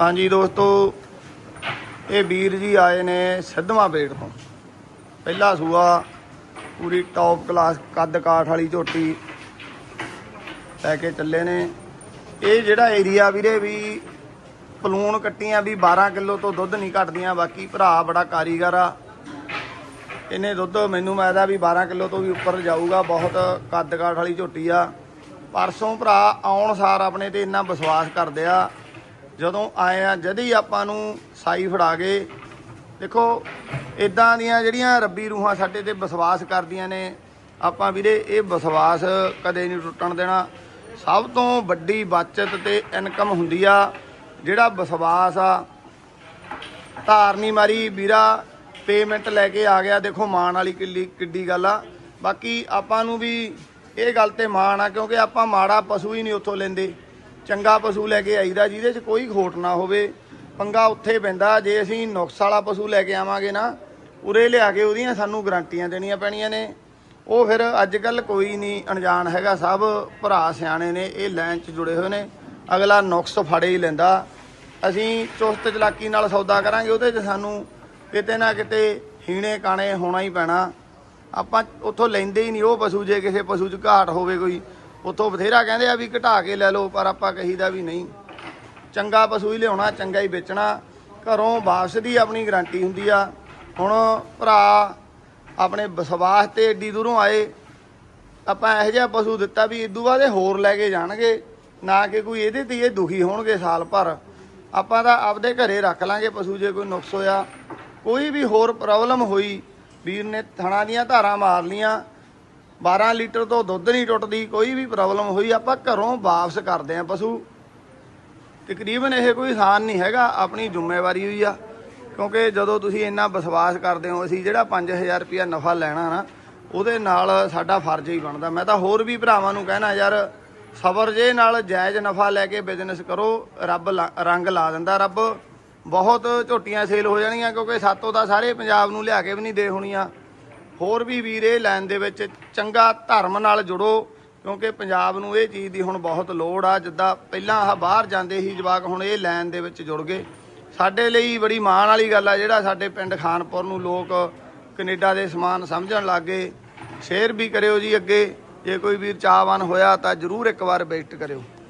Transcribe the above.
ਹਾਂਜੀ ਦੋਸਤੋ, ਇਹ ਵੀਰ ਜੀ ਆਏ ਨੇ ਸਿੱਧਵਾਂ ਪੇਟ ਤੋਂ। ਪਹਿਲਾ ਸੂਆ, ਪੂਰੀ ਟੌਪ ਕਲਾਸ ਕੱਦ ਕਾਠ ਵਾਲੀ ਝੋਟੀ ਲੈ ਕੇ ਚੱਲੇ ਨੇ। ਇਹ ਜਿਹੜਾ ਏਰੀਆ ਵੀਰੇ ਵੀ ਪਲੂਣ ਕੱਟੀਆਂ ਵੀ 12 ਕਿਲੋ ਤੋਂ ਦੁੱਧ ਨਹੀਂ ਘਟਦੀਆਂ, ਬਾਕੀ ਭਰਾ ਬੜਾ ਕਾਰੀਗਰ ਆ। ਇਹਨੇ ਦੁੱਧ ਮੈਨੂੰ ਮੈਦਾ ਵੀ 12 ਕਿਲੋ ਤੋਂ ਵੀ ਉੱਪਰ ਜਾਊਗਾ, ਬਹੁਤ ਕੱਦ ਕਾਠ ਵਾਲੀ ਝੋਟੀ ਆ। ਪਰਸੋਂ ਭਰਾ ਆਉਣ ਸਾਰ ਆਪਣੇ ਤੇ ਇੰਨਾ ਵਿਸ਼ਵਾਸ ਕਰਦੇ ਆ ਜਦੋਂ ਆਏ ਆ, ਜਦ ਹੀ ਆਪਾਂ ਨੂੰ ਸਾਈ ਫੜਾ ਗਏ। ਦੇਖੋ ਇਦਾਂ ਦੀਆਂ ਜਿਹੜੀਆਂ ਰੱਬੀ ਰੂਹਾਂ ਸਾਡੇ ਤੇ ਵਿਸ਼ਵਾਸ ਕਰਦੀਆਂ ਨੇ, ਆਪਾਂ ਵੀਰੇ, ਇਹ ਵਿਸ਼ਵਾਸ ਕਦੇ ਨਹੀਂ ਟੁੱਟਣ ਦੇਣਾ। ਸਭ ਤੋਂ ਵੱਡੀ ਬਚਤ ਤੇ ਇਨਕਮ ਹੁੰਦੀ ਆ, ਜਿਹੜਾ ਵਿਸ਼ਵਾਸ ਆ। ਧਾਰਨੀ ਮਾਰੀ ਵੀਰਾ, ਪੇਮੈਂਟ ਲੈ ਕੇ ਆ ਗਿਆ। ਦੇਖੋ, ਮਾਣ ਵਾਲੀ ਕਿੱਲੀ, ਕਿੱਡੀ ਗੱਲ ਆ। ਬਾਕੀ ਆਪਾਂ ਨੂੰ ਵੀ ਇਹ ਗੱਲ ਤੇ ਮਾਣ ਆ, ਕਿਉਂਕਿ ਆਪਾਂ ਮਾੜਾ ਪਸ਼ੂ ਹੀ ਨਹੀਂ ਉੱਥੋਂ ਲੈਂਦੇ। ਚੰਗਾ ਪਸ਼ੂ ਲੈ ਕੇ ਆਈਦਾ, ਜਿਹਦੇ 'ਚ ਕੋਈ ਖੋਟ ਨਾ ਹੋਵੇ। ਪੰਗਾ ਉੱਥੇ ਪੈਂਦਾ, ਜੇ ਅਸੀਂ ਨੁਕਸ ਵਾਲਾ ਪਸ਼ੂ ਲੈ ਕੇ ਆਵਾਂਗੇ ਨਾ, ਉਰੇ ਲਿਆ ਕੇ ਉਹਦੀਆਂ ਸਾਨੂੰ ਗਰੰਟੀਆਂ ਦੇਣੀਆਂ ਪੈਣੀਆਂ ਨੇ। ਉਹ ਫਿਰ ਅੱਜ ਕੱਲ ਕੋਈ ਨਹੀਂ, ਅਣਜਾਣ ਹੈਗਾ, ਸਭ ਭਰਾ ਸਿਆਣੇ ਨੇ, ਇਹ ਲਾਈਨ 'ਚ ਜੁੜੇ ਹੋਏ ਨੇ। ਅਗਲਾ ਨੁਕਸ ਫੜੇ ਹੀ ਲੈਂਦਾ। ਅਸੀਂ ਚੁਸਤ ਚਲਾਕੀ ਨਾਲ ਸੌਦਾ ਕਰਾਂਗੇ, ਉਹਦੇ 'ਚ ਸਾਨੂੰ ਕਿਤੇ ਨਾ ਕਿਤੇ ਹੀਣੇ ਕਾਣੇ ਹੋਣਾ ਹੀ ਪੈਣਾ। ਆਪਾਂ ਉੱਥੋਂ ਲੈਂਦੇ ਹੀ ਨਹੀਂ, ਉਹ ਪਸ਼ੂ ਜੇ ਕਿਸੇ ਪਸ਼ੂ 'ਚ ਘਾਟ ਹੋਵੇ ਕੋਈ ਉੱਥੋਂ ਬਥੇਰਾ ਕਹਿੰਦੇ ਆ ਵੀ ਘਟਾ ਕੇ ਲੈ ਲਓ, ਪਰ ਆਪਾਂ ਕਹੀਦਾ ਵੀ ਨਹੀਂ। ਚੰਗਾ ਪਸ਼ੂ ਹੀ ਲਿਆਉਣਾ, ਚੰਗਾ ਹੀ ਵੇਚਣਾ। ਘਰੋਂ ਵਾਪਸ ਦੀ ਆਪਣੀ ਗਾਰੰਟੀ ਹੁੰਦੀ ਆ। ਹੁਣ ਭਰਾ ਆਪਣੇ ਵਿਸ਼ਵਾਸ ਤੇ ਏਡੀ ਦੂਰੋਂ ਆਏ। ਆਪਾਂ ਇਹੋ ਜਿਹਾ ਪਸ਼ੂ ਦਿੱਤਾ ਵੀ ਇਦੋਂ ਬਾਅਦ ਇਹ ਹੋਰ ਲੈ ਕੇ ਜਾਣਗੇ। ਨਾ ਕਿ ਕੋਈ ਇਹਦੇ ਤੇ ਇਹ ਦੁਖੀ ਹੋਣਗੇ ਸਾਲ ਭਰ। ਆਪਾਂ ਤਾਂ ਆਪਦੇ ਘਰੇ ਰੱਖ ਲਾਂਗੇ ਪਸ਼ੂ ਜੇ ਕੋਈ ਨੁਕਸ ਹੋਇਆ। ਕੋਈ ਵੀ ਹੋਰ ਪ੍ਰੋਬਲਮ ਹੋਈ, ਵੀਰ ਨੇ ਥਣਾ ਦੀਆਂ ਧਾਰਾਂ ਮਾਰ ਲੀਆਂ 12 ਲੀਟਰ ਤੋਂ ਦੁੱਧ ਨਹੀਂ ਟੁੱਟਦੀ, ਕੋਈ ਵੀ ਪ੍ਰੋਬਲਮ ਹੋਈ, ਆਪਾਂ ਘਰੋਂ ਵਾਪਸ ਕਰਦੇ ਆਂ ਪਸ਼ੂ। ਤਕਰੀਬਨ ਇਹ ਕੋਈ ਆਸਾਨ ਨਹੀਂ ਹੈਗਾ, ਆਪਣੀ ਜ਼ਿੰਮੇਵਾਰੀ ਹੋਈ ਆ। ਕਿਉਂਕਿ ਜਦੋਂ ਤੁਸੀਂ ਇੰਨਾ ਵਿਸ਼ਵਾਸ ਕਰਦੇ ਹੋ, ਅਸੀਂ ਜਿਹੜਾ 5000 ਰੁਪਇਆ ਨਫਾ ਲੈਣਾ ਨਾ, ਉਹਦੇ ਨਾਲ ਸਾਡਾ ਫਰਜ਼ ਹੀ ਬਣਦਾ। ਮੈਂ ਤਾਂ ਹੋਰ ਵੀ ਭਰਾਵਾਂ ਨੂੰ ਕਹਿਣਾ, ਯਾਰ, ਸਬਰ ਜੇ ਨਾਲ ਜਾਇਜ਼ ਨਫਾ ਲੈ ਕੇ ਬਿਜ਼ਨਸ ਕਰੋ, ਰੱਬ ਲਾ- ਰੰਗ ਲਾ ਦਿੰਦਾ। ਰੱਬ ਬਹੁਤ ਝੋਟੀਆਂ ਸੇਲ ਹੋ ਜਾਣੀਆਂ, ਕਿਉਂਕਿ ਸਾਤੋਂ ਤਾਂ ਸਾਰੇ ਪੰਜਾਬ ਨੂੰ ਲਿਆ ਕੇ ਵੀ ਨਹੀਂ ਦੇ ਹੋਣੀਆਂ। ਹੋਰ ਵੀ ਵੀਰ ਇਹ ਲਾਈਨ ਦੇ ਵਿੱਚ ਚੰਗਾ ਧਰਮ ਨਾਲ ਜੁੜੋ, ਕਿਉਂਕਿ ਪੰਜਾਬ ਨੂੰ ਇਹ ਚੀਜ਼ ਦੀ ਹੁਣ ਬਹੁਤ ਲੋੜ ਆ। ਜਿੱਦਾਂ ਪਹਿਲਾਂ ਆਹ ਬਾਹਰ ਜਾਂਦੇ ਸੀ ਜਵਾਕ, ਹੁਣ ਇਹ ਲਾਈਨ ਦੇ ਵਿੱਚ ਜੁੜ ਗਏ। ਸਾਡੇ ਲਈ ਬੜੀ ਮਾਣ ਵਾਲੀ ਗੱਲ ਆ, ਜਿਹੜਾ ਸਾਡੇ ਪਿੰਡ ਖਾਨਪੁਰ ਨੂੰ ਲੋਕ ਕੈਨੇਡਾ ਦੇ ਸਮਾਨ ਸਮਝਣ ਲੱਗੇ ਸ਼ੇਅਰ ਵੀ ਕਰਿਓ ਜੀ ਅੱਗੇ। ਜੇ ਕੋਈ ਵੀਰ ਚਾਹਵਾਨ ਹੋਇਆ ਤਾਂ ਜਰੂਰ ਇੱਕ ਵਾਰ ਵਿਜ਼ਿਟ ਕਰਿਓ।